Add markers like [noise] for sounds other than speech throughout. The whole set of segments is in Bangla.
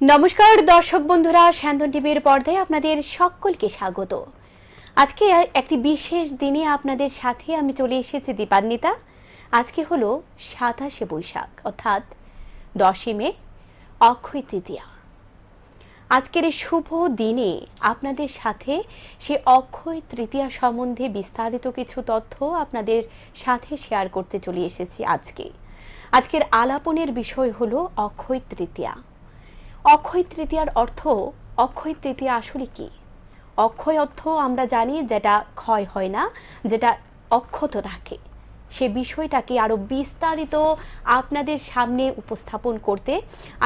নমস্কার, দর্শক বন্ধুরা স্যান্দন টিভির পর্দায় আপনাদের সকলকে স্বাগত। আজকে একটি বিশেষ দিনে আপনাদের সাথে আমি চলে এসেছি দীপান্বিতা। আজকে হলো সাতাশে বৈশাখ, অর্থাৎ দশই মে, অক্ষয় তৃতীয়া। আজকের এই শুভ দিনে আপনাদের সাথে সে অক্ষয় তৃতীয়া সম্বন্ধে বিস্তারিত কিছু তথ্য আপনাদের সাথে শেয়ার করতে চলে এসেছি আজকে। আজকের আলাপনের বিষয় হলো অক্ষয় তৃতীয়া। অক্ষয় তৃতীয়ার অর্থ, অক্ষয় তৃতীয়া আসলে কি? অক্ষয় অর্থ আমরা জানি যেটা ক্ষয় হয় না, যেটা অক্ষত থাকে। সে বিষয়টাকে আরও বিস্তারিত আপনাদের সামনে উপস্থাপন করতে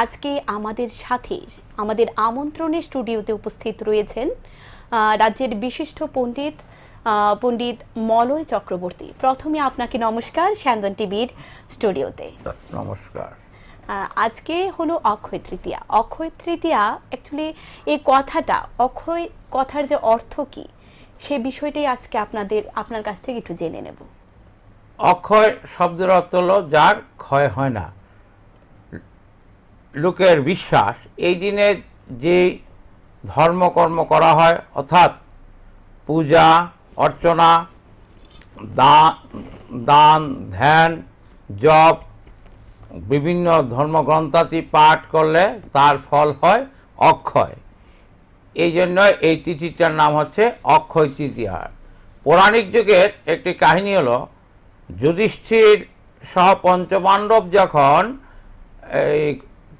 আজকে আমাদের সাথে, আমাদের আমন্ত্রণে স্টুডিওতে উপস্থিত রয়েছেন রাজ্যের বিশিষ্ট পণ্ডিত পণ্ডিত মলয় চক্রবর্তী। প্রথমে আপনাকে নমস্কার স্যান্দন টিভির স্টুডিওতে। নমস্কার। আজকে হলো অক্ষয় তৃতীয়া। অক্ষয় তৃতীয়া অ্যাকচুয়ালি এই কথাটা, অক্ষয় কথার যে অর্থ কি, সে বিষয়টাই আজকে আপনাদের, আপনার কাছ থেকে একটু জেনে নেব। অক্ষয় শব্দের অর্থ হলো যার ক্ষয় হয় না। লোকের বিশ্বাস, এই দিনে যে ধর্মকর্ম করা হয়, অর্থাৎ পূজা, অর্চনা দান দান, ধ্যান, জপ বিভিন্ন ধর্মগ্রন্থাদি পাঠ করলে তার ফল হয় অক্ষয়। এই জন্য এই তিথিটার নাম হচ্ছে অক্ষয় তৃতীয়া পৌরাণিক যুগের একটি কাহিনী হলো, যুধিষ্ঠির সহ পঞ্চপাণ্ডব যখন এই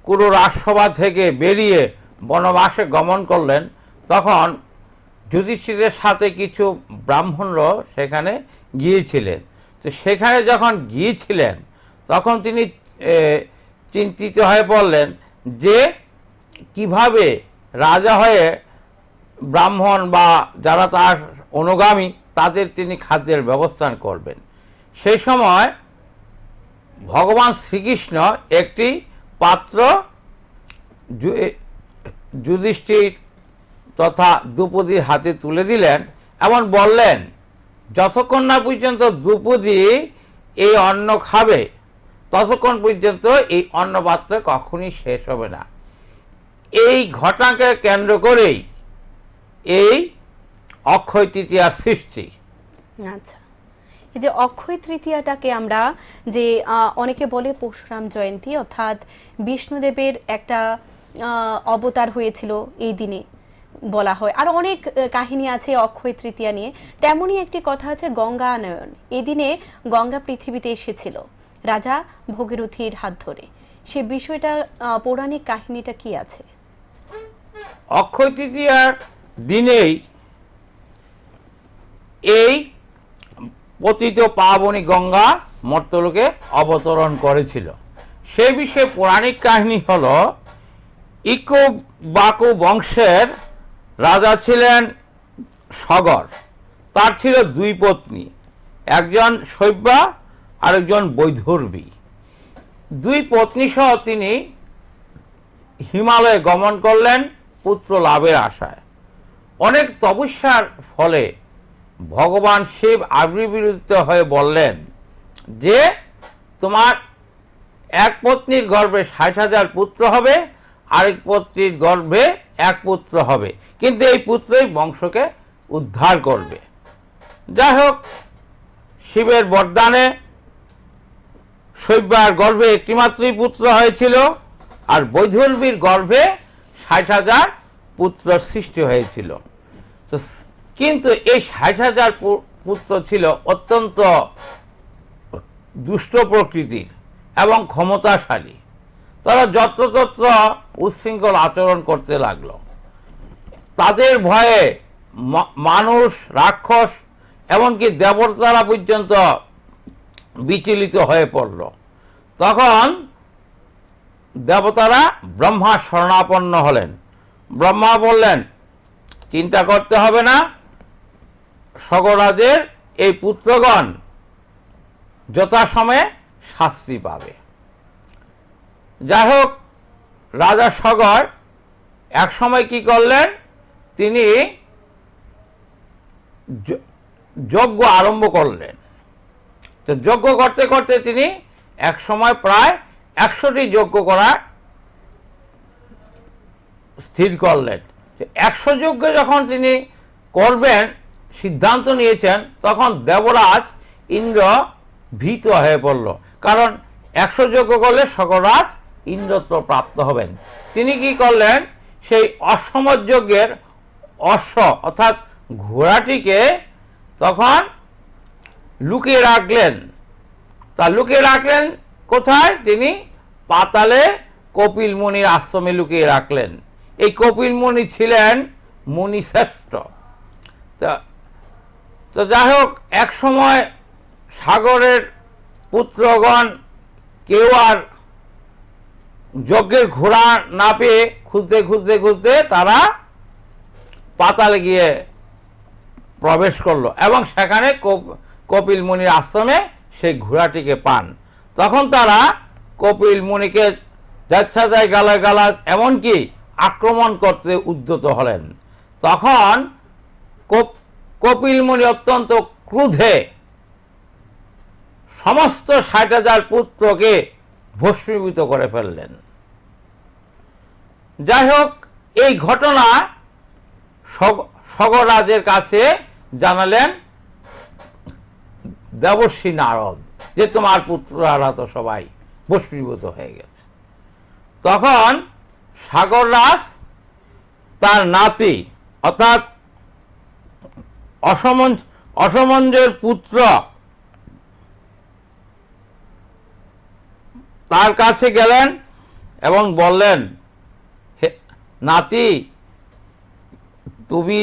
কুরু রাজসভা থেকে বেরিয়ে বনবাসে গমন করলেন, তখন যুধিষ্ঠিরের সাথে কিছু ব্রাহ্মণরা সেখানে গিয়েছিলেন। তো সেখানে যখন গিয়েছিলেন, তখন তিনি চিন্তিত হয়ে পড়লেন যে কীভাবে রাজা হয়ে ব্রাহ্মণ বা যারা তার অনুগামী, তাদের তিনি খাদ্যের ব্যবস্থা করবেন। সেই সময় ভগবান শ্রীকৃষ্ণ একটি পাত্র যুধিষ্ঠির তথা দ্রৌপদীর হাতে তুলে দিলেন এমন বললেন, যতক্ষণ না পর্যন্ত দ্রৌপদী এই অন্ন খাবে ততক্ষণ পর্যন্ত এই অন্ন পাত্র কখনই শেষ হবে না। এই ঘটনাকে কেন্দ্র করেই এই অক্ষয় তৃতীয়ার সৃষ্টি। আচ্ছা। এই যে অক্ষয় তৃতীয়াটাকে আমরা যে অনেকে বলে পরশুরাম জয়ন্তী, অর্থাৎ বিষ্ণুদেবের একটা অবতার হয়েছিল এই দিনে বলা হয়। আর অনেক কাহিনী আছে অক্ষয় তৃতীয়া নিয়ে। তেমনই একটি কথা আছে গঙ্গা আনয়ন এই দিনে গঙ্গা পৃথিবীতে এসেছিল। রাজা ভগীরথীর হাত ধরে। সে বিষয়টা পৌরাণিক কাহিনীটা কি আছে? অক্ষয় তৃতীয়ার দিনেই এই পতিত পাবনী গঙ্গা মর্তলোকে অবতরণ করেছিল। সেই বিষয়ে পৌরাণিক কাহিনী হল, ইকো বাকু বংশের রাজা ছিলেন সগর, তার ছিল দুই পত্নী, একজন শৈব্যা আরেকজন বৈধর্বী দুই পত্নী সহ তিনি হিমালয়ে গমন করলেন পুত্র লাভের আশায়। অনেক তপস্যার ফলে ভগবান শিব আবির্ভূত হয়ে বললেন যে, তোমার এক পত্নীর গর্ভে ষাট হাজার পুত্র হবে, আরেক পত্নীর গর্ভে এক পুত্র হবে। কিন্তু এই পুত্রই বংশকে উদ্ধার করবে। যাই হোক, শিবের বরদানে শৈব্যার গর্ভে একটিমাত্রই পুত্র হয়েছিল আর বৈধর্বীর গর্ভে ষাট হাজার পুত্র সৃষ্টি হয়েছিল। তো কিন্তু এই ষাট হাজার পুত্র ছিল অত্যন্ত দুষ্ট প্রকৃতির এবং ক্ষমতাশালী। তারা যত্রতত্র উচ্ছৃঙ্খল আচরণ করতে লাগল। তাদের ভয়ে মানুষ, রাক্ষস, এমনকি দেবতারা পর্যন্ত বিচলিত হয়ে পড়ল। তখন দেবতারা ব্রহ্মা শরণাপন্ন হলেন। ব্রহ্মা বললেন, চিন্তা করতে হবে না সগরাজের এই পুত্রগণ যথাসময়ে শাস্তি পাবে। যাই হোক, রাজা সগর এক সময় কি করলেন, তিনি যজ্ঞ আরম্ভ করলেন। তো যজ্ঞ করতে করতে তিনি এক সময় প্রায় একশোটি যজ্ঞ করার স্থির করলেন। একশো যজ্ঞ যখন তিনি করবেন, সিদ্ধান্ত নিয়েছেন, তখন দেবরাজ ইন্দ্র ভীত হয়ে পড়ল। কারণ একশো যজ্ঞ করলে সকরাজ ইন্দ্রত্ব প্রাপ্ত হবেন। তিনি কি করলেন? সেই অসমত যজ্ঞের অশ্ব অর্থাৎ ঘোড়াটিকে তখন লুকিয়ে রাখলেন। তা লুকিয়ে রাখলেন কোথায়? তিনি পাতালে কপিল মুনির আশ্রমে লুকিয়ে রাখলেন। এই কপিল মুনি ছিলেন মুনি শ্রেষ্ঠ তা, তো যাই হোক, এক সময় সাগরের পুত্রগণ কেউ আর যজ্ঞের ঘোড়া না পেয়ে খুঁজতে খুঁজতে খুঁজতে তারা পাতালে গিয়ে প্রবেশ করল এবং সেখানে কপিল মুনির আশ্রমে সেই ঘোড়াটিকে পান। তখন তারা কপিল মুনিকে যাচ্ছা যায় গালা গালাজ এমনকি আক্রমণ করতে উদ্যত হলেন। তখন কপ- কপিল মুনি অত্যন্ত ক্রুধে সমস্ত ষাট হাজার পুত্রকে ভস্মীভূত করে ফেললেন। যাই হোক, এই ঘটনা সগ- সগরাজের কাছে জানালেন দেবশ্রী নারদ, যে তোমার পুত্ররা তো সবাই ভস্মীভূত হয়ে গেছে। তখন সাগররাজ তার নাতি, অর্থাৎ অসমন অসমঞ্জের পুত্র, তার কাছে গেলেন এবং বললেন, হে নাতি, তুমি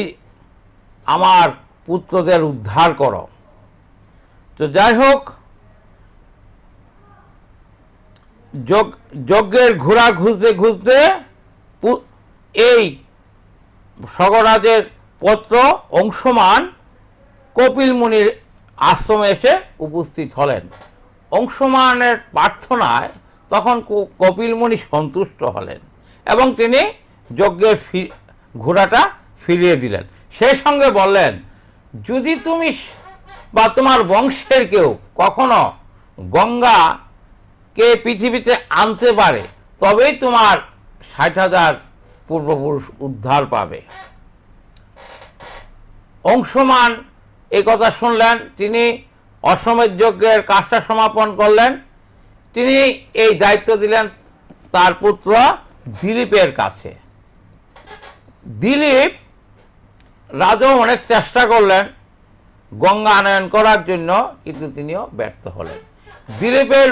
আমার পুত্রদের উদ্ধার করো। তো যাই হোক, যজ্ঞ- যজ্ঞের ঘোড়া খুঁজতে পু- এই স্বগরাজের পত্র, অংশমান কপিল মুনির আশ্রমে এসে উপস্থিত হলেন। অংশমানের প্রার্থনায় তখন কপিল মুনি সন্তুষ্ট হলেন এবং তিনি যজ্ঞের ঘোড়াটা ফিরিয়ে দিলেন। সেই সঙ্গে বললেন, যদি তুমি বা তোমার বংশের কেউ কখনো গঙ্গাকে পৃথিবীতে আনতে পারে, তবেই তোমার ষাট হাজার পূর্বপুরুষ উদ্ধার পাবে। অংশমান এই কথা শুনলেন, তিনি অসমের যজ্ঞের কাজটা সমাপন করলেন। তিনি এই দায়িত্ব দিলেন তার পুত্র দিলীপের কাছে। দিলীপ রাজাও অনেক চেষ্টা করলেন গঙ্গা আনয়ন করার জন্য কিন্তু তিনিও ব্যর্থ হলেন। দিলীপের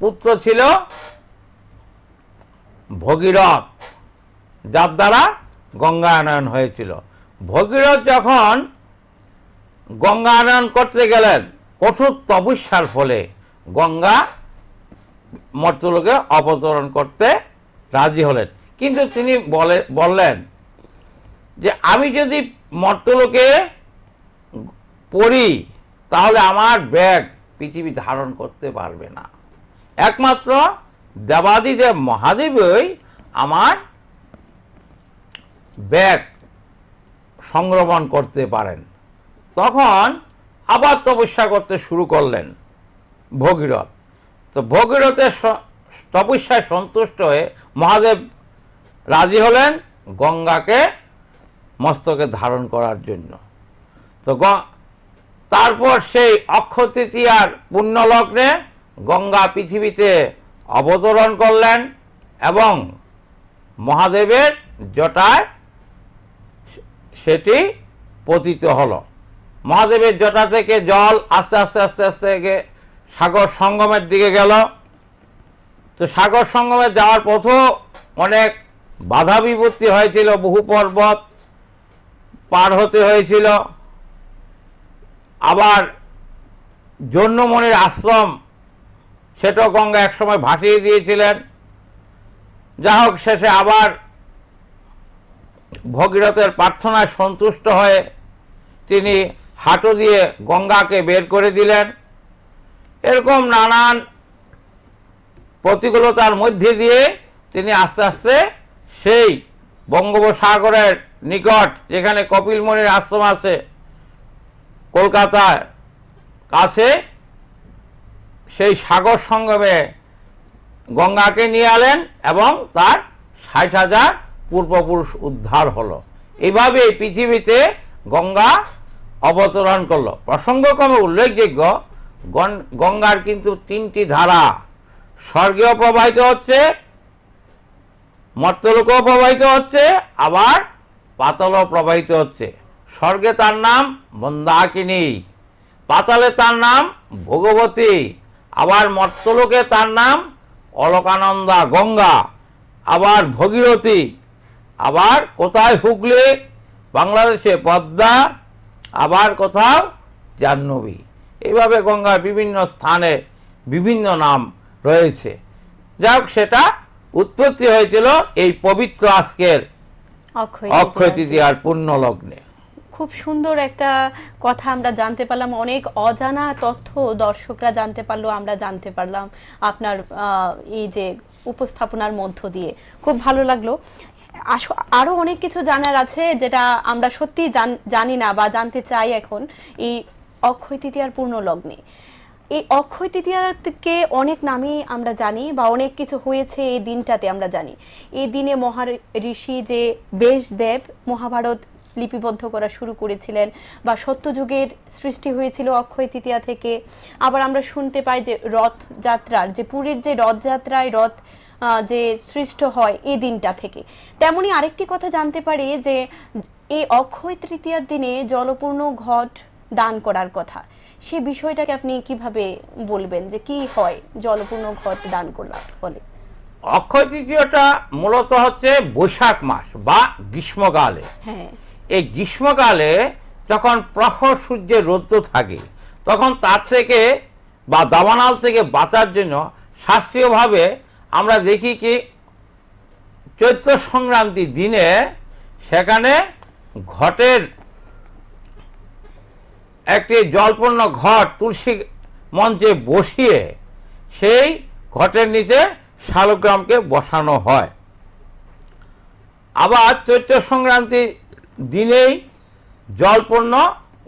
পুত্র ছিল ভগীরথ, যার দ্বারা গঙ্গা আনয়ন হয়েছিল। ভগীরথ যখন গঙ্গা আনয়ন করতে গেলেন, কঠোর তপস্যার ফলে গঙ্গা মর্তলোকে অবতরণ করতে রাজি হলেন। কিন্তু তিনি বলে, বললেন যে, আমি যদি মর্তলোকে পড়ি, তাহলে আমার ব্যাগ পৃথিবী ধারণ করতে পারবে না। একমাত্র দেবাদিদেব মহাদেবই আমার ব্যাগ সংরমণ করতে পারেন। তখন আবার তপস্যা করতে শুরু করলেন ভগীরথ। তো ভগীরথের তপস্যায় সন্তুষ্ট হয়ে মহাদেব রাজি হলেন গঙ্গাকে, মস্তকে ধারণ করার জন্য। তো তারপর সেই অক্ষয় তৃতীয়ার পুণ্যলগ্নে গঙ্গা পৃথিবীতে অবতরণ করলেন এবং মহাদেবের জটায় সেটি পতিত হল। মহাদেবের জটা থেকে জল আস্তে আস্তে আস্তে আস্তে সাগর সঙ্গমের দিকে গেল। তো সাগর সঙ্গমে যাওয়ার পথেও অনেক বাধা বিপত্তি হয়েছিল, বহু পর্বত পার হতে হয়েছিল। আবার জন্যমণির আশ্রম সেটাও গঙ্গা একসময় ভাসিয়ে দিয়েছিলেন। যা হোক, শেষে আবার ভগীরথের প্রার্থনায় সন্তুষ্ট হয়ে তিনি হাঁটু দিয়ে গঙ্গাকে বের করে দিলেন। এরকম নানান প্রতিকূলতার মধ্যে দিয়ে তিনি আস্তে আস্তে সেই বঙ্গোপসাগরের নিকট, যেখানে কপিলমণির আশ্রম আছে কলকাতার কাছে সেই সাগর সঙ্গমে গঙ্গাকে নিয়ে আলেন এবং তার ষাট হাজার পূর্বপুরুষ উদ্ধার হলো। এইভাবে এই পৃথিবীতে গঙ্গা অবতরণ করল। প্রসঙ্গক্রমে উল্লেখযোগ্য গঙ্গার কিন্তু তিনটি ধারা। স্বর্গীয় প্রবাহিত হচ্ছে, মর্তলোকেও প্রবাহিত হচ্ছে, আবার পাতলও প্রবাহিত হচ্ছে। স্বর্গে তার নাম মন্দাকিনী পাতালে তার নাম ভগবতী আবার মর্তলোকে তার নাম অলকানন্দা গঙ্গা আবার ভগীরথী আবার কোথায় হুগলি বাংলাদেশে পদ্মা আবার কোথাও জাহ্নবী এইভাবে গঙ্গার বিভিন্ন স্থানে বিভিন্ন নাম রয়েছে যাই হোক সেটা উৎপত্তি হয়েছিল এই পবিত্র আজকের অক্ষয় অক্ষয় তৃতীয়া। তৃতীয়ার পূর্ণ লগ্নে খুব সুন্দর একটা কথা আমরা জানতে পারলাম, অনেক অজানা তথ্য দর্শকরা জানতে পারল, আমরা জানতে পারলাম আপনার এই যে উপস্থাপনার মধ্য দিয়ে। খুব ভালো লাগল। আস- আরও অনেক কিছু জানার আছে যেটা আমরা সত্যি জানি না বা জানতে চাই এখন, এই অক্ষয় তৃতীয়ার পূর্ণ লগ্নে। এই অক্ষয় তৃতীয়াকে অনেক নামে আমরা জানি বা অনেক কিছু হয়েছে এই দিনটাতে আমরা জানি। এই দিনে মহা ঋষি যে বেশদেব মহাভারত লিপিবদ্ধ করা শুরু করেছিলেন বা সত্যযুগের সৃষ্টি হয়েছিল অক্ষয় তৃতীয়া থেকে। আবার আমরা শুনতে পাই যে রথযাত্রার যে পুরীর যে রথযাত্রায় রথ যে সৃষ্ট হয় এই দিনটা থেকে। তেমনি আরেকটি কথা জানতে পারি যে এই অক্ষয় তৃতীয়ার দিনে জলপূর্ণ ঘট দান করার কথা। সে বিষয়টাকে আপনি কীভাবে বলবেন যে কি হয় জলপূর্ণ ঘট দান করলাম বলে? অক্ষয় তৃতীয়টা মূলত হচ্ছে বৈশাখ মাস বা গ্রীষ্মকালে। হ্যাঁ। এই গ্রীষ্মকালে যখন প্রখর সূর্যের রৌদ্র থাকে, তখন তার থেকে বা দাবানাল থেকে বাঁচার জন্য শাস্ত্রীয়ভাবে আমরা দেখি কি চৈত্র সংক্রান্তির দিনে সেখানে ঘটের একটি জলপূর্ণ ঘট তুলসী মঞ্চে বসিয়ে সেই ঘটের নিচে শালগ্রামকে বসানো হয়। আবার চৈত্র সংক্রান্তির দিনেই জলপূর্ণ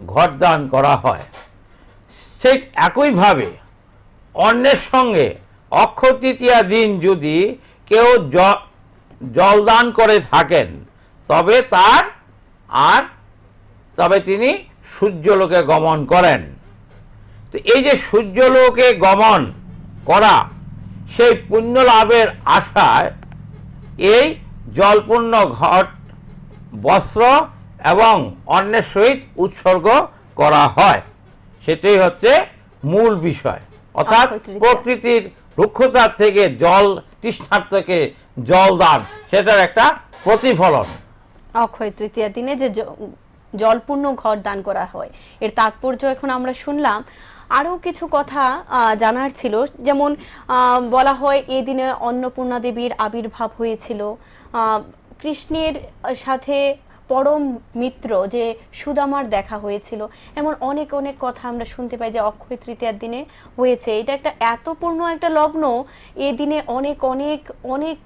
ঘটদান করা হয়। ঠিক একইভাবে অন্যের সঙ্গে অক্ষয় তৃতীয়া দিন যদি কেউ জলদান করে থাকেন, তবে তার আর, তবে তিনি সূর্যলোকে গমন করেন। তো এই যে সূর্যলোকে গমন করা, সেই পুণ্য লাভের আশায় এই জলপূর্ণ ঘট বস্ত্র এবং অন্যের সহিত উৎসর্গ করা হয়। সেটাই হচ্ছে মূল বিষয়। অর্থাৎ তৃতীয়া। প্রকৃতির রুক্ষতার থেকে জল তৃষ্ণার্থকে জল দান সেটার একটা প্রতিফলন। অক্ষয় তৃতীয়া দিনে যে জলপূর্ণ ঘর দান করা হয় এর তাৎপর্য এখন আমরা শুনলাম। আরও কিছু কথা জানার ছিল। যেমন বলা হয় এই দিনে অন্নপূর্ণা দেবীর আবির্ভাব হয়েছিল। কৃষ্ণের সাথে পরম মিত্র যে সুদামার দেখা হয়েছিল, এমন অনেক অনেক কথা আমরা শুনতে পাই যে অক্ষয় তৃতীয়ার দিনে হয়েছে। এটা একটা এত পূর্ণ একটা লগ্ন, এ দিনে অনেক অনেক অনেক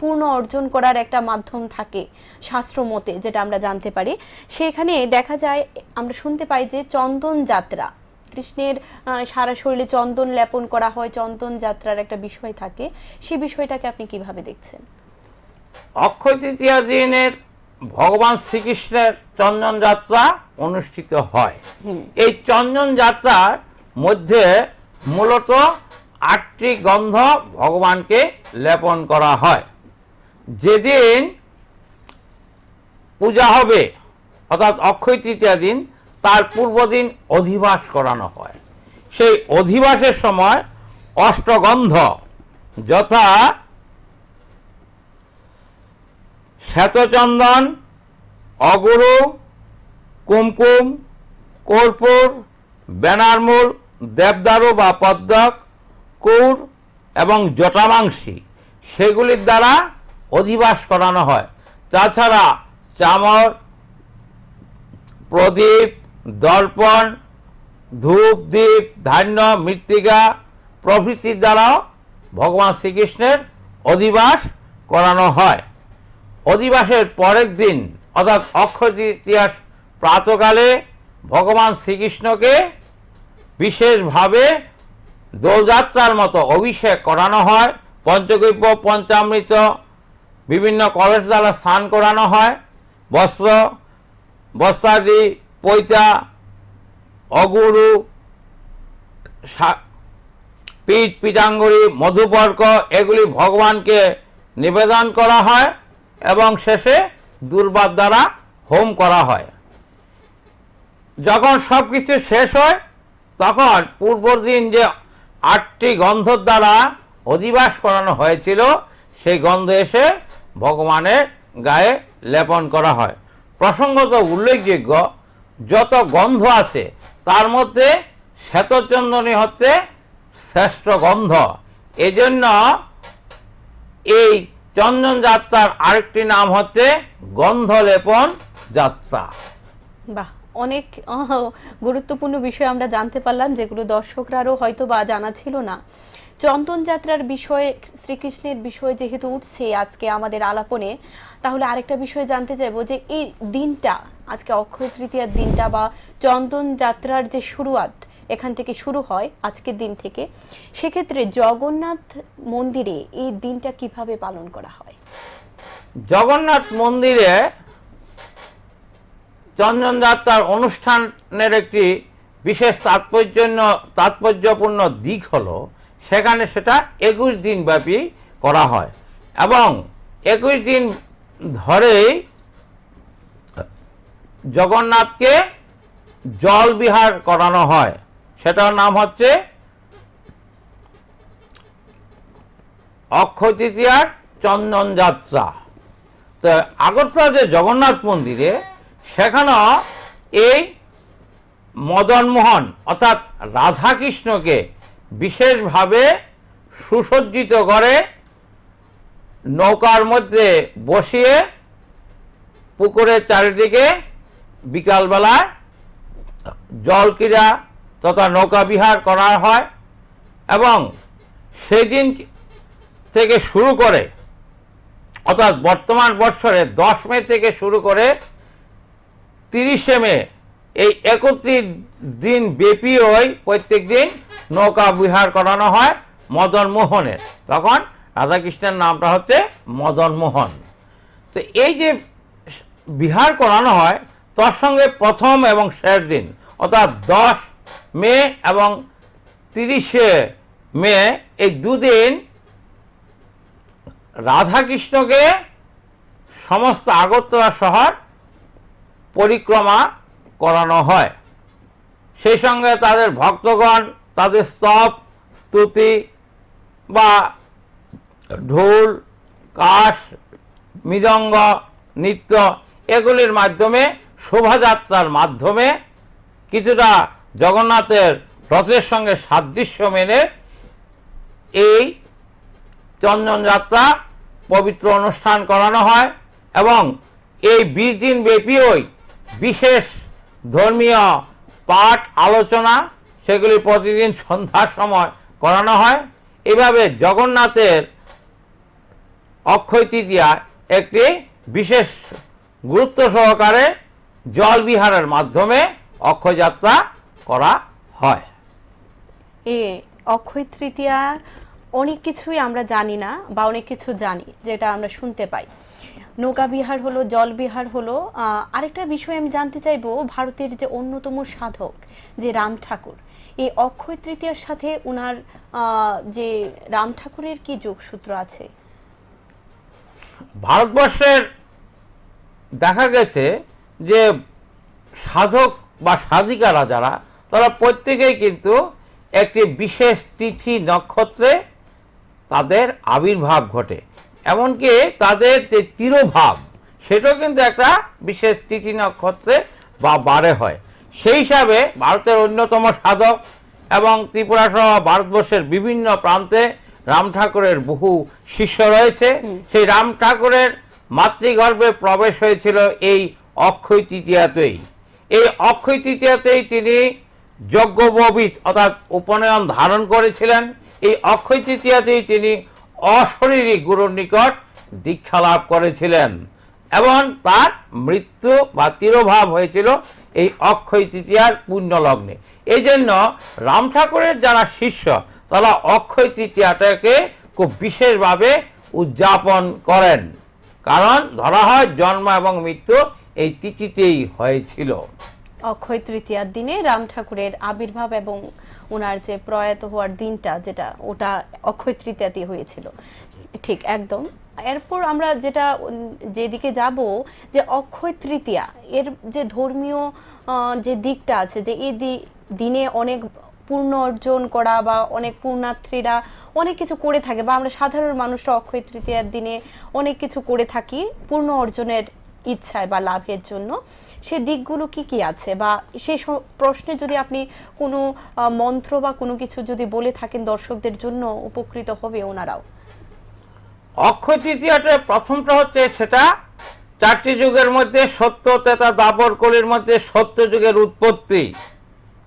পূর্ণ অর্জন করার একটা মাধ্যম থাকে শাস্ত্র মতে, যেটা আমরা জানতে পারি। সেখানে দেখা যায়, আমরা শুনতে পাই যে চন্দন যাত্রা, কৃষ্ণের সারা শরীরে চন্দন লেপন করা হয়, চন্দন যাত্রার একটা বিষয় থাকে। সে বিষয়টাকে আপনি কীভাবে দেখছেন? অক্ষয় তৃতীয়া দিনের ভগবান শ্রীকৃষ্ণের চন্দন যাত্রা অনুষ্ঠিত হয়। এই চন্দন যাত্রার মধ্যে মূলত আটটি গন্ধ ভগবানকে লেপন করা হয়। যেদিন পূজা হবে অর্থাৎ অক্ষয় তৃতীয়া দিন তার পূর্বদিন অধিবাস করানো হয়। সেই অধিবাসের সময় অষ্টগন্ধ যথা শ্বেতচন্দন, অগুরু, কুমকুম, কর্পূর, বেনারমূল, দেবদারু বা পদ্মক, কৌর এবং জটামাংসী। সেগুলির দ্বারা অধিবাস করানো হয়। তাছাড়া চামর, প্রদীপ, দর্পণ, ধূপ দ্বীপ ধান্য, মৃত্তিকা প্রভৃতির দ্বারাও ভগবান শ্রীকৃষ্ণের অধিবাস করানো হয়। অধিবাসের পরের দিন, অর্থাৎ অক্ষয় তৃতীয়ার প্রাতকালে ভগবান শ্রীকৃষ্ণকে বিশেষভাবে দোলযাত্রার মতো অভিষেক করানো হয়। পঞ্চগব্য পঞ্চামৃত, বিভিন্ন কলেজ দ্বারা স্নান করানো হয়। বস্ত্র, বস্ত্রাদি, পৈতা, অগুরু পিঠ পিতাঙ্গুরি মধুপর্ক, এগুলি ভগবানকে নিবেদন করা হয়। এবং শেষে দুর্বার দ্বারা হোম করা হয়। যখন সব কিছু শেষ হয়, তখন পূর্বর দিন যে আটটি গন্ধর দ্বারা অধিবাস করানো হয়েছিল, সেই গন্ধ এসে ভগবানের গায়ে লেপন করা হয়। প্রসঙ্গত উল্লেখযোগ্য, যত গন্ধ আছে, তার মধ্যে শ্বেতচন্দনী হচ্ছে শ্রেষ্ঠ গন্ধ। এজন্য এই চন্দন যাত্রার আরেকটি নাম হচ্ছে গন্ধলেপন যাত্রা। বাহ, অনেক গুরুত্বপূর্ণ বিষয় আমরা জানতে পারলাম, যেগুলো দর্শকরারও হয়তো বা জানা ছিল না। চন্দন যাত্রার বিষয়ে, শ্রীকৃষ্ণের বিষয় যেহেতু উঠছে আজকে আমাদের আলাপনে, তাহলে আরেকটা বিষয় জানতে চাইব যে এই দিনটা, আজকে অক্ষয় তৃতীয়ার দিনটা বা চন্দন যাত্রার যে শুরুয়াত এখান থেকে শুরু হয় আজকের দিন থেকে। সেক্ষেত্রে জগন্নাথ মন্দিরে এই দিনটা কীভাবে পালন করা হয়? জগন্নাথ মন্দিরে চন্দন যাত্রার অনুষ্ঠানের একটি বিশেষ তাৎপর্য তাৎপর্যপূর্ণ দিক হলো, সেখানে সেটা একুশ দিন ব্যাপী করা হয়। এবং একুশ দিন ধরেই জগন্নাথকে জল বিহার করানো হয়। সেটার নাম হচ্ছে অক্ষয় তৃতীয়ার চন্দন যাত্রা। তো আগরতলা যে জগন্নাথ মন্দিরে সেখানেও এই মদনমোহন অর্থাৎ রাধাকৃষ্ণকে বিশেষভাবে সুসজ্জিত করে নৌকার মধ্যে বসিয়ে পুকুরের চারিদিকে বিকালবেলায় জল ক্রীড়া তথা নৌকা বিহার করা হয় এবং সেই দিন থেকে শুরু করে, অর্থাৎ বর্তমান বৎসরে দশ মে থেকে শুরু করে তিরিশে মে, এই একত্রিশ দিন ব্যাপী ওই প্রত্যেক দিন নৌকা বিহার করানো হয় মদন মোহনের। তখন রাধাকৃষ্ণের নামটা হচ্ছে মদন মোহন। তো এই যে বিহার করানো হয়, তার সঙ্গে প্রথম এবং শেষ দিন, অর্থাৎ দশ মে এবং তিরিশে মে, এই দুদিন রাধাকৃষ্ণকে সমস্ত আগরতলা শহর পরিক্রমা করানো হয়। সেই সঙ্গে তাদের ভক্তগণ, তাদের স্তব, স্তুতি বা ঢোল, কাশ, মৃদঙ্গ, নৃত্য, এগুলির মাধ্যমে শোভাযাত্রার মাধ্যমে কিছুটা জগন্নাথের রথের সঙ্গে সাদৃশ্য মেনে এই চন্দন যাত্রা পবিত্র অনুষ্ঠান করানো হয় এবং এই বিশ দিন ব্যাপীই বিশেষ ধর্মীয় পাঠ, আলোচনা সেগুলি প্রতিদিন সন্ধ্যার সময় করানো হয়। এভাবে জগন্নাথের অক্ষয় তৃতীয়া একটি বিশেষ গুরুত্ব সহকারে জল বিহারের মাধ্যমে অক্ষয় যাত্রা করা হয়। এ অক্ষয় তৃতীয়া অনেক কিছুই আমরা জানি না বা অনেক কিছু জানি যেটা আমরা শুনতে পাই। নৌকা বিহার হলো জল বিহার হলো আরেকটা বিষয় আমি জানতে চাইব ভারতের যে অন্যতম সাধক যে রাম ঠাকুর। এই অক্ষয় তৃতীয়ার সাথে উনার আহ, যে রাম ঠাকুরের কি যোগসূত্র আছে? ভারতবর্ষের দেখা গেছে যে সাধক বা সাধিকারা যারা তারা প্রত্যেকেই কিন্তু একটি বিশেষ তিথি নক্ষত্রে তাদের আবির্ভাব ঘটে। এমনকি তাদের যে তিরোভাব সেটাও কিন্তু একটা বিশেষ তিথি নক্ষত্রে বা বারে হয়। সেই হিসাবে ভারতের অন্যতম সাধক এবং ত্রিপুরা সহ ভারতবর্ষের বিভিন্ন প্রান্তে রাম ঠাকুরের বহু শিষ্য রয়েছে। সেই রাম ঠাকুরের মাতৃগর্ভে প্রবেশ হয়েছিল এই অক্ষয় তৃতীয়াতেই। এই অক্ষয় তৃতীয়াতেই তিনি যজ্ঞববিত অর্থাৎ উপনয়ন ধারণ করেছিলেন। এই অক্ষয় তৃতীয়াতেই তিনি অশরীরী গুরুর নিকট দীক্ষা লাভ করেছিলেন। এবং তার মৃত্যু বা তিরোভাব হয়েছিল এই অক্ষয় তৃতীয়ার পুণ্যলগ্নে। এই জন্য রাম ঠাকুরের যারা শিষ্য, তারা অক্ষয় তৃতীয়াটাকে খুব বিশেষভাবে উদযাপন করেন। কারণ ধরা হয় জন্ম এবং মৃত্যু এই তিথিতেই হয়েছিল। অক্ষয় তৃতীয়ার দিনে রাম ঠাকুরের আবির্ভাব এবং ওনার যে প্রয়াত হওয়ার দিনটা, যেটা ওটা অক্ষয় তৃতীয়াতে হয়েছিল। ঠিক, একদম। এরপর আমরা যেটা যেদিকে যাব, যে অক্ষয় তৃতীয়া, এর যে ধর্মীয় যে দিকটা আছে, যে এই দিনে অনেক পূর্ণ অর্জন করা বা অনেক পূর্ণার্থীরা অনেক কিছু করে থাকে বা আমরা সাধারণ মানুষরা অক্ষয় তৃতীয়ার দিনে অনেক কিছু করে থাকি পূর্ণ অর্জনের ইচ্ছায় বা লাভের জন্য। সে দিকগুলো কি কি আছে? বা সেই প্রশ্নে যদি আপনি কোনো মন্ত্র বা কোনো কিছু যদি বলে থাকেন দর্শকদের জন্য উপকৃত হবে ওনারাও। অক্ষয় তৃতীয়াটা প্রথমটা হচ্ছে সেটা চারটি যুগের মধ্যে সত্য তেতা দাপর কলির মধ্যে সত্য যুগের উৎপত্তি।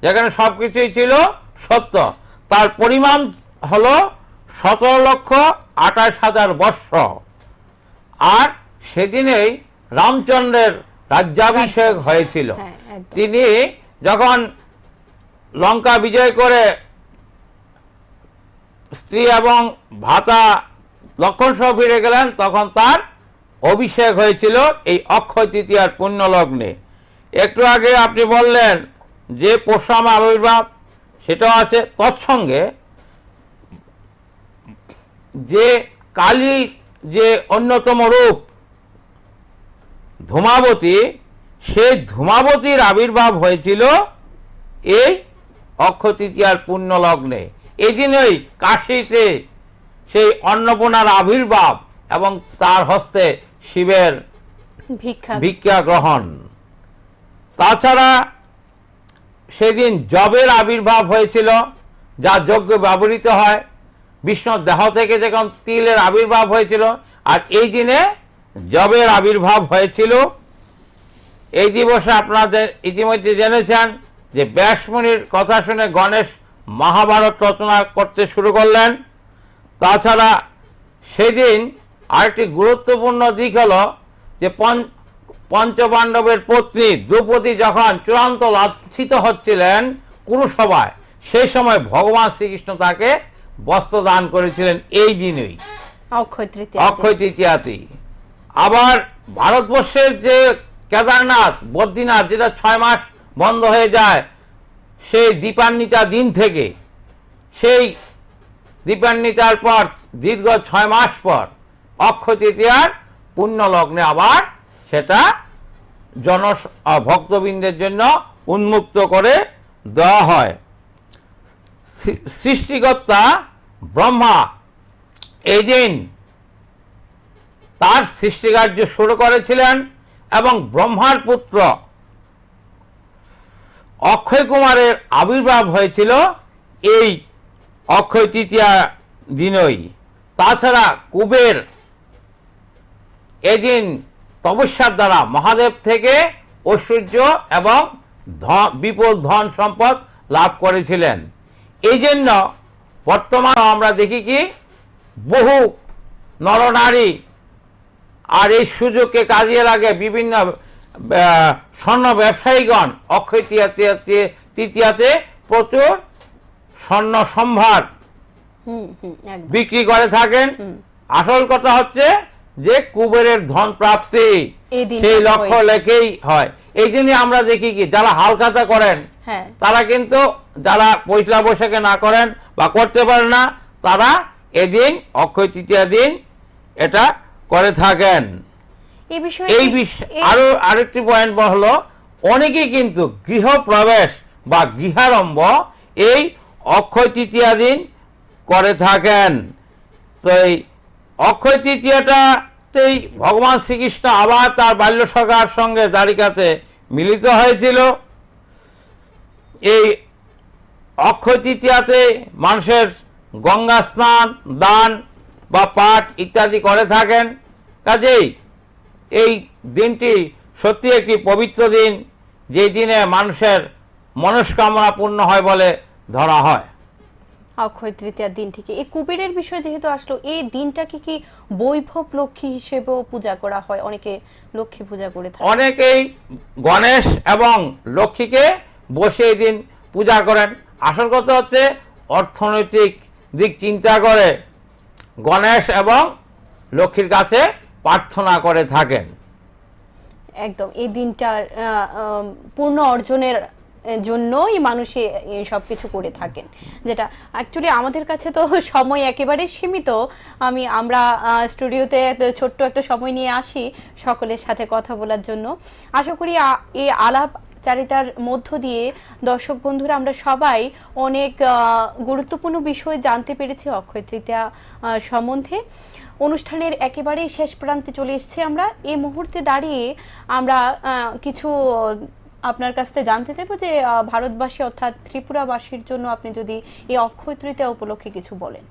যেখানে সব কিছুই ছিল সত্য। তার পরিমাণ হলো সতেরো লক্ষ আঠাশ হাজার বর্ষ আর সেদিনেই রামচন্দ্রের রাজ্যাভিষেক হয়েছিল। হ্যাঁ। তিনি যখন লঙ্কা বিজয় করে স্ত্রী এবং ভাতা লক্ষণ সহ ফিরে গেলেন তখন তার অভিষেক হয়েছিল এই অক্ষয় তৃতীয়ার পুণ্য লগ্নে একটু আগে আপনি বললেন যে পরশুরাম আবির্ভাব সেটাও আছে। তৎসঙ্গে যে কালী যে অন্যতম রূপ ধূমাবতী সেই ধূমাবতীর আবির্ভাব হয়েছিল এই অক্ষয় তৃতীয়ার পুণ্য লগ্নে এই দিনই কাশীতে সেই অন্নপূর্ণার আবির্ভাব এবং তার হস্তে শিবের ভিক্ষা। ভিক্ষা গ্রহণ। তাছাড়া সেদিন জবের আবির্ভাব হয়েছিল যা যজ্ঞ ব্যবহৃত হয়। বিষ্ণুর দেহ থেকে যখন তিলের আবির্ভাব হয়েছিল আর এই দিনে জবের আবির্ভাব হয়েছিল। এই দিবসে আপনাদের ইতিমধ্যে জেনেছেন যে ব্যাসমণির কথা শুনে গণেশ মহাভারত রচনা করতে শুরু করলেন। তাছাড়া সেদিন আরেকটি গুরুত্বপূর্ণ দিক হল যে পঞ্চ পঞ্চপাণ্ডবের পত্নী দ্রৌপদী যখন চূড়ান্ত লাঞ্ছিত হচ্ছিলেন কুরুসভায় সেই সময় ভগবান শ্রীকৃষ্ণ তাকে বস্ত্র দান করেছিলেন এই দিনই। অক্ষয় তৃতীয়া অক্ষয় তৃতীয়াতেই আবার ভারতবর্ষের যে কেদারনাথ, বদ্রীনাথ, যেটা ছয় মাস বন্ধ হয়ে যায়, সেই দীপান্বিতা দিন থেকে, সেই দীপান্বিতার পর দীর্ঘ ছয় মাস পর অক্ষয় তৃতীয়ার পুণ্য লগ্নে আবার সেটা জন ভক্তবৃন্দের জন্য উন্মুক্ত করে দেওয়া হয়। সৃষ্টিকর্তা ব্রহ্মা দিন তার সৃষ্টিকার্য শুরু করেছিলেন এবং ব্রহ্মার পুত্র অক্ষয় কুমারের আবির্ভাব হয়েছিল এই অক্ষয় তৃতীয়া দিনই। তাছাড়া কুবের এদিন তপস্যার দ্বারা মহাদেব থেকে ঐশ্বর্য এবং বিপুল ধন সম্পদ লাভ করেছিলেন। এই জন্য বর্তমানে আমরা দেখি কি বহু নরনারী আর এই সুযোগকে কাজে লাগে বিভিন্ন স্বর্ণ ব্যবসায়ীগণ। অক্ষয় তৃতীয়াতে তৃতীয়াতে প্রচুর স্বর্ণ সম্ভার বিক্রি করে থাকেন। আসল কথা হচ্ছে যে কুবেরের ধন প্রাপ্তি সেই লক্ষ্য লেখেই হয়। এই জন্য আমরা দেখি কি যারা হালখাতা করেন হ্যাঁ। তারা কিন্তু যারা পয়লা বৈশাখে না করেন বা করতে পারেন না তারা এদিন অক্ষয় তৃতীয় দিন এটা করে থাকেন। এই বিষয়ে এই আরও আরেকটি পয়েন্ট হলো অনেকেই কিন্তু গৃহপ্রবেশ বা গৃহারম্ভ এই অক্ষয় তৃতীয়া দিন করে থাকেন। তো এই অক্ষয় তৃতীয়াটাতেই ভগবান শ্রীকৃষ্ণ আবার তার বাল্য সখার সঙ্গে দ্বারিকাতে মিলিত হয়েছিল। এই অক্ষয় তৃতীয়াতে মানুষের গঙ্গা স্নান দান বা পাঠ ইত্যাদি করে থাকেন। কাজেই এই দিনটি সত্যি একটি পবিত্র দিন যেই দিনে মানুষের মনস্কামনা পূর্ণ হয় বলে ধরা হয়। অক্ষয় তৃতীয়ার দিন থেকে এই কুবেরের বিষয় যেহেতু আসলো এই দিনটাকে কি বৈভব লক্ষ্মী হিসেবেও পূজা করা হয়? অনেকে লক্ষ্মী পূজা করে থাকে অনেকেই গণেশ এবং লক্ষ্মীকে বসে এই দিন পূজা করেন। আসল কথা হচ্ছে অর্থনৈতিক দিক চিন্তা করে গণেশ এবং লক্ষ্মীর কাছে প্রার্থনা করে থাকেন। একদম, এই দিনটার পূর্ণ অর্জনের জন্যই মানুষে সব কিছু করে থাকেন। যেটা অ্যাকচুয়ালি আমাদের কাছে তো [laughs] সময় একেবারে সীমিত। আমি, আমরা স্টুডিওতে ছোট্ট একটা সময় নিয়ে আসি সকলের সাথে কথা বলার জন্য। আশা করি এই আলাপ চারিতার মধ্য দিয়ে, দর্শক বন্ধুরা, আমরা সবাই অনেক গুরুত্বপূর্ণ বিষয় জানতে পেরেছি অক্ষয় তৃতীয়া সম্বন্ধে। অনুষ্ঠানের একেবারেই শেষ প্রান্তে চলে এসেছি আমরা। এই মুহূর্তে দাঁড়িয়ে আমরা কিছু, আপনার কাছ থেকে জানতে চাইব যে ভারতবাসী অর্থাৎ ত্রিপুরাবাসীর জন্য আপনি যদি এই অক্ষয় তৃতীয়া উপলক্ষে কিছু বলেন।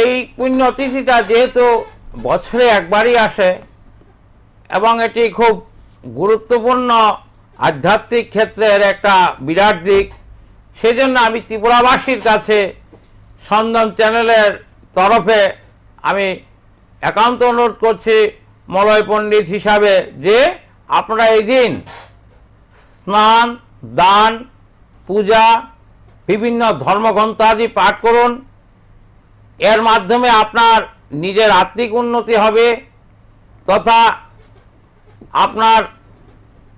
এই পুণ্যতিথিটা যেহেতু বছরে একবারই আসে এবং এটি খুব গুরুত্বপূর্ণ আধ্যাত্মিক ক্ষেত্রের একটা বিরাট দিক। সেজন্য আমি ত্রিপুরাবাসীর কাছে সন্ধান চ্যানেলের তরফে আমি একান্ত অনুরোধ করছি মলয় পণ্ডিত হিসাবে যে আপনারা এই দিন স্নান, দান, পূজা, বিভিন্ন ধর্মগ্রন্থাদি পাঠ করুন। এর মাধ্যমে আপনার নিজের আত্মিক উন্নতি হবে তথা আপনার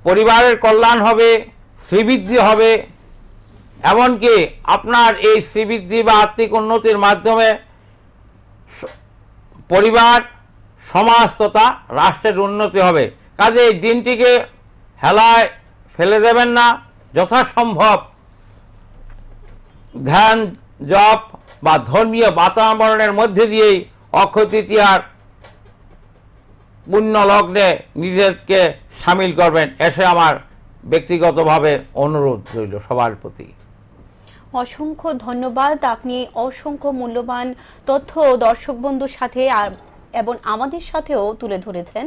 পরিবারের কল্যাণ হবে, শ্রীবৃদ্ধি হবে, এমনকি আপনার এই শ্রীবৃদ্ধি বা আত্মিক উন্নতির মাধ্যমে পরিবার, সমাজ তথা রাষ্ট্রের উন্নতি হবে। কাজে এই দিনটিকে হেলায় ফেলে দেবেন না, যথাসম্ভব ধ্যান, জপ বা ধর্মীয় বাতাবরণের মধ্যে দিয়েই অক্ষয় তৃতীয়ার পুণ্য লগ্নে নিজেকে সামিল করবেন, এসে আমার ব্যক্তিগতভাবে অনুরোধ রইল সবার প্রতি। অসংখ্য ধন্যবাদ। আপনি অসংখ্য মূল্যবান তথ্য দর্শক বন্ধুর সাথে আর এবং আমাদের সাথেও তুলে ধরেছেন।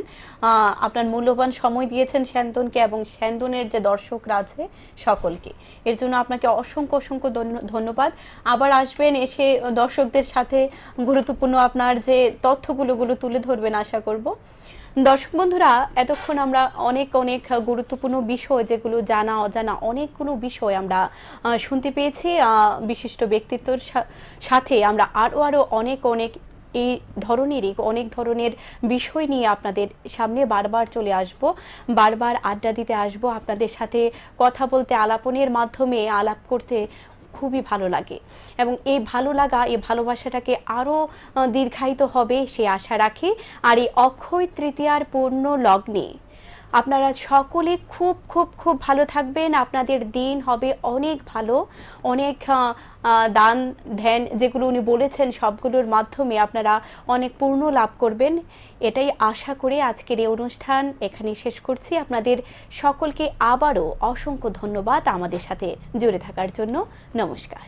আপনার মূল্যবান সময় দিয়েছেন শ্যান্তনকে এবং শ্যান্তনের যে দর্শকরা আছে সকলকে। এর জন্য আপনাকে অসংখ্য অসংখ্য ধন্যবাদ। আবার আসবেন, এসে দর্শকদের সাথে গুরুত্বপূর্ণ আপনার যে তথ্যগুলো গুলো তুলে ধরবেন, আশা করব। দর্শক বন্ধুরা, এতক্ষণ আমরা অনেক অনেক গুরুত্বপূর্ণ বিষয় যেগুলো জানা, অজানা অনেকগুলো বিষয় আমরা শুনতে পেয়েছি। বিশিষ্ট ব্যক্তিত্বর সাথে আমরা আরও আরও অনেক অনেক এই ধরনেরই, অনেক ধরনের বিষয় নিয়ে আপনাদের সামনে বারবার চলে আসব, বারবার আড্ডা দিতে আসব, আপনাদের সাথে কথা বলতে, আলাপনের মাধ্যমে আলাপ করতে খুবই ভালো লাগে। এবং এই ভালো লাগা, এই ভালোবাসাটাকে আরও দীর্ঘায়িত হবে সে আশা রাখি। আর এই অক্ষয় তৃতীয়ার পূর্ণ লগ্নে আপনারা সকলে খুব খুব খুব ভালো থাকবেন। আপনাদের দিন হবে অনেক ভালো। অনেক দান, ধ্যান যেগুলো উনি বলেছেন, সবগুলোর মাধ্যমে আপনারা অনেক পূর্ণ লাভ করবেন। এটাই আশা করে আজকের এই অনুষ্ঠান এখানে শেষ করছি। আপনাদের সকলকে আবারও অসংখ্য ধন্যবাদ আমাদের সাথে জুড়ে থাকার জন্য। নমস্কার।